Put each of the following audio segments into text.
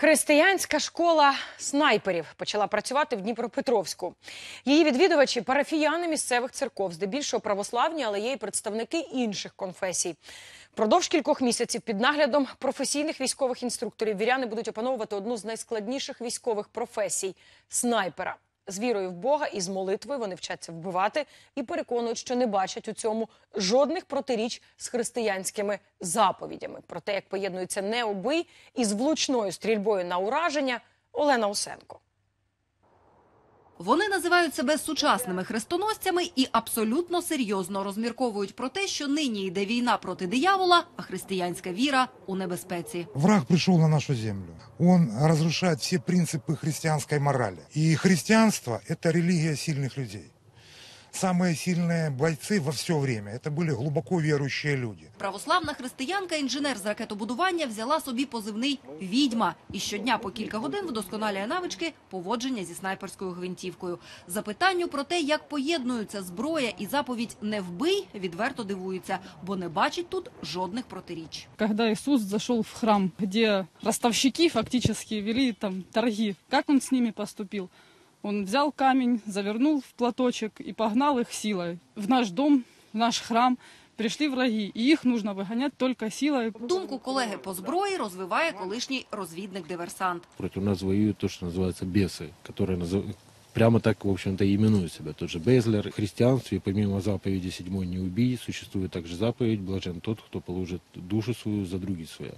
Християнська школа снайперів почала працювати в Дніпропетровську. Її відвідувачі парафіяни місцевих церков, здебільшого православні, але є й представники інших конфесій. Продовж кількох місяців під наглядом професійних військових інструкторів віряни будуть опановувати одну з найскладніших військових професій снайпера. З вірою в Бога і з молитвою вони вчаться вбивати і переконують, що не бачать у цьому жодних протиріч з християнськими заповідями. Про те, як поєднується не убий із влучною стрільбою на ураження, Олена Усенко. Вони називають себе сучасними хрестоносцями і абсолютно серйозно розмірковують про те, що нині йде війна проти диявола, а християнська віра у небезпеці. Враг пришел на нашу землю. Он разрушает все принципы христианской морали. И христианство – это религия сильных людей. Самые сильные бойцы во все время – это были глубоко верующие люди. Православна християнка, інженер з ракетобудування, взяла собі позивний відьма і щодня по кілька годин вдосконалює навички поводження зі снайперською гвинтівкою. Запитанню про те, як поєднуються зброя і заповідь «не вбий», відверто дивується, бо не бачить тут жодних протиріч. когда Иисус зашел в храм, где ростовщики фактически вели там торги, как он с ними поступил? Он взял камень, завернул в платочек и погнал их силой. В наш дом, в наш храм пришли враги, и их нужно выгонять только силой. Думку колеги по зброї розвиває колишній розвідник-диверсант. Против нас воюют то, что называется бесы, которые назыв- прямо так, в общем-то, и именуют себя. Тот же Безлер. В христианстве, помимо заповеди «седьмой не убий», существует также заповедь «блажен тот, кто положит душу свою за други своя».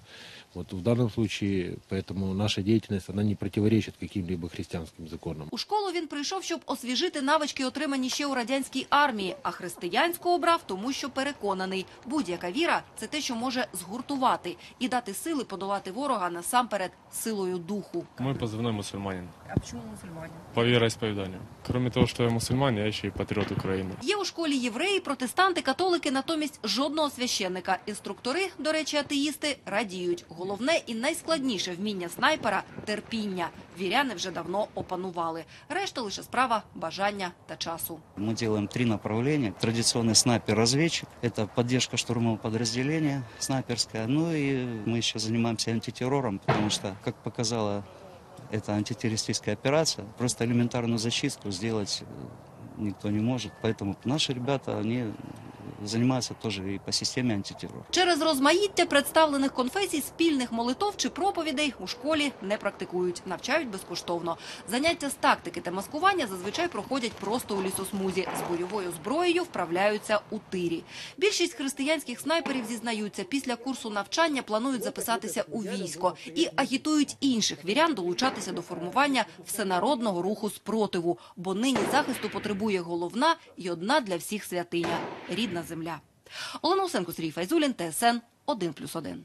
Вот в данном случае, поэтому наша деятельность, она не противоречит каким-либо христианским законам. У школу він прийшов, щоб освіжити навички, отримані ще у радянській армії, а християнську обрав, тому що переконаний, будь-яка віра – це те, що може згуртувати і дати сили подолати ворога насамперед силою духу. Мой позывной мусульманин. А чому мусульманин? По вероисповеданию. Кроме того, что я мусульманин, я еще и патриот Украины. Є у школі євреї, протестанти, католики, натомість жодного священника. Інструктори, до речі, атеїсти, радіють. Головне і найскладніше вміння снайпера – терпіння. Віряни вже давно опанували. Решта лише справа бажання та часу. Мы делаем три направления. Традиционный снайпер-разведчик. Это поддержка штурмового подразделения снайперская. Ну и мы еще занимаемся антитеррором, потому что, как показала эта антитеррористическая операция, просто элементарную защиту сделать э, никто не может. Поэтому наши ребята, они занимаются тоже и по системе антитеррора. Через розмаїття представлених конфесій спільних молитов чи проповідей у школі не практикують, навчають безкоштовно. Заняття з тактики та маскування зазвичай проходять просто у лісосмузі. З бойовою зброєю вправляються у тирі. Більшість християнських снайперів зізнаються, після курсу навчання планують записатися у військо і агітують інших вірян долучатися до формування всенародного руху спротиву, бо нині захисту потребує головна і одна для всіх святиня – рідна земля. Олена Усенко, Сергій Файзулін, ТСН 1+,1.